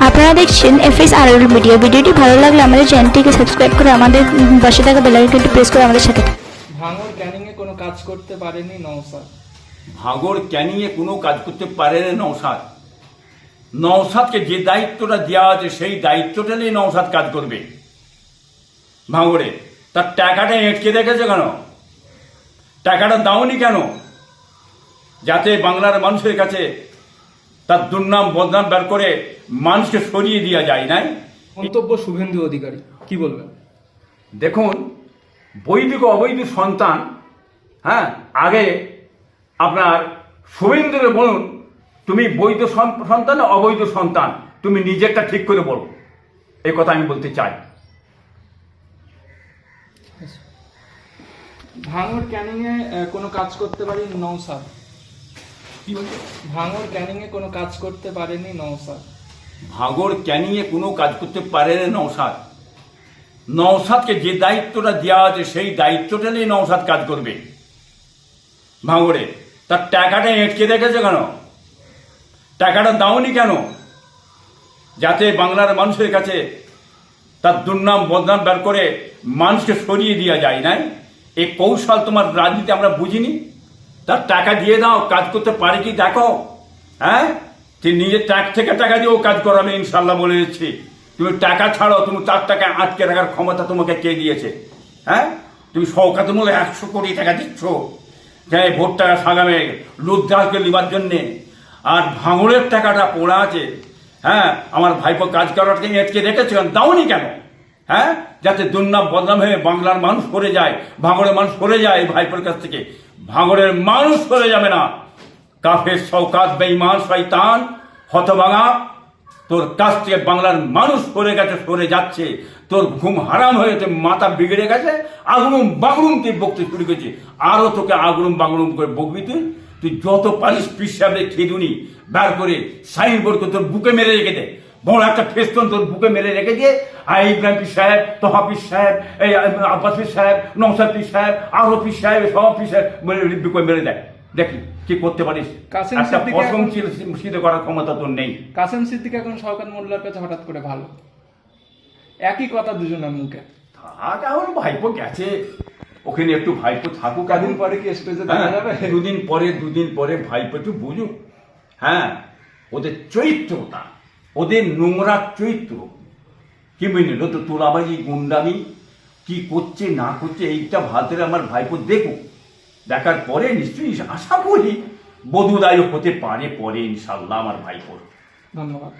আপনারা দেখছেন এফএস আর মিডিয়া ভিডিওটি ভালো লাগলে আমাদের চ্যানেলটিকে সাবস্ক্রাইব করে আমাদের পাশে থাকা বেলাইকনটি প্রেস করে আমাদের সাথে থাকুন। ভাঙর ক্যানিংয়ে কোনো কাজ করতে পারেনি নওসাদ। ভাগর ক্যানিংয়ে কোনো কাজ করতে পারে না নৌসাদ নৌসাদকে যে দায়িত্বটা দেওয়া আছে সেই দায়িত্বটা নিয়ে নৌসাদ কাজ করবে। ভাঙরে তার টাকাটা এঁটকে রেখেছে কেন? টাকাটা দাওনি কেন? যাতে বাংলার মানুষের কাছে তার দুর্নাম বদনাম বের করে মানুষকে সরিয়ে দেওয়া যায় নাই? মন্তব্য শুভেন্দু অধিকারী। কি বলবেন? দেখুন বৈদিক অবৈধ সন্তান হ্যাঁ আগে আপনার শুভেন্দুরে বলুন তুমি বৈধ সন- সন্তান অবৈধ সন্তান? তুমি নিজেরটা ঠিক করে বলো। এই কথা আমি বলতে চাই। ভাঙর ক্যানিংয়ে কোনো কাজ করতে পারেনি নওসাদ কি বলছো? ভাঙর ক্যানিংয়ে কোনো কাজ করতে পারেনি নওসাদ। ভাগর ক্যানিংয়ে কোনো কাজ করতে পারে না নৌসাদ নৌসাদকে যে দায়িত্বটা দেওয়া আছে, সেই দায়িত্বটা নিয়ে নৌসাদ কাজ করবে। ভাঙরে, তার টাকাটা এঁটকে রেখেছে কেন? টাকাটা দাওনি কেন? যাতে বাংলার মানুষের কাছে তার দুর্নাম বদনাম বের করে মানুষকে সরিয়ে দেওয়া যায়, নাই? এই কৌশল তোমার রাজনীতি আমরা বুঝিনি? তার টাকা দিয়ে দাও, কাজ করতে পারে কি? দেখো। হ্যাঁ? তুই নিজের ট্যাক থেকে টাকা দিয়েও কাজ করাবে ইনশাল্লাহ বলে দিচ্ছি। তুমি টাকা ছাড়ো, তুমি তার টাকা আটকে রাখার ক্ষমতা তোমাকে কে দিয়েছে? হ্যাঁ? তুমি সৌকাতমূলে একশো কোটি টাকা দিচ্ছ। হ্যাঁ ভোট টাকা সাগামে লুদ্ধাসকে নেবার জন্যে। আর ভাঙড়ের টাকাটা পড়া আছে। হ্যাঁ? আমার ভাইপো কাজ করার থেকে আটকে রেখেছে কেন? দাওনি কেন? হ্যাঁ? যাতে দুর্নাম বদনাম হয়ে বাংলার মানুষ সরে যায়, ভাঙড়ের মানুষ সরে যায় ভাইপোর কাছ থেকে। ভাঙড়ের মানুষ সরে যাবে না। কাফের সৌকাত বেঈমান, শয়তান, হতভাঙা, তোর কাছ থেকে বাংলার মানুষ সরে গেছে, সরে যাচ্ছে। তোর ঘুম হারাম হয়ে তোর মাথা বিগড়ে গেছে, আগুনুম বাগড়ুম তুই বকতে শুরু করেছিস। আরও তোকে আগুনুম বাগড়ুম করে বকবি তুই। তুই যত পারিস পিসাবে খেদুনি, বার করে সাইনবোর্ড করে তোর বুকে মেরে রেখে দে। বড় একটা ফেস্তন তোর বুকে মেরে রেখে দিয়ে আর ইব্রাহিম পীর সাহেব তহাফিস সাহেব এই আব্বাস পীর সাহেব নৌসাদ পীর সাহেব আরও পীর সাহেব সব পীর সাহেব বুকে মেরে দেয়। দেখি কি করতে পারিস? কাসেম একটা সিদ্দিকী পশম এখন- ছিল সিদ্ধ করার ক্ষমতা তোর নেই। কাসেম সিদ্দিক এখন শওকাত মোল্লার কাছে হঠাৎ করে ভালো। একই কথা দুজনের মুখে। থাক এখন ভাইপো গেছে। ওখানে একটু ভাইপো থাকুক এখন। কদিন পরে কি স্টেজে দেখা হ্যাঁ, যাবে? দুদিন পরে দুদিন পরে ভাইপো একটু বুঝুক। হ্যাঁ ওদের চরিত্রটা ওদের নোংরা চরিত্র। কি বুঝলি? তো তোলাবাজি, গুন্ডামি, কি করছে, না করছে, এইটা ভাতের আমার ভাইপো দেখুক দেখার পরে নিশ্চয়ই আশা করি বধুদায়ক হতে পারে, পরে ইনশাল্লাহ আমার ভাইপোর। ধন্যবাদ।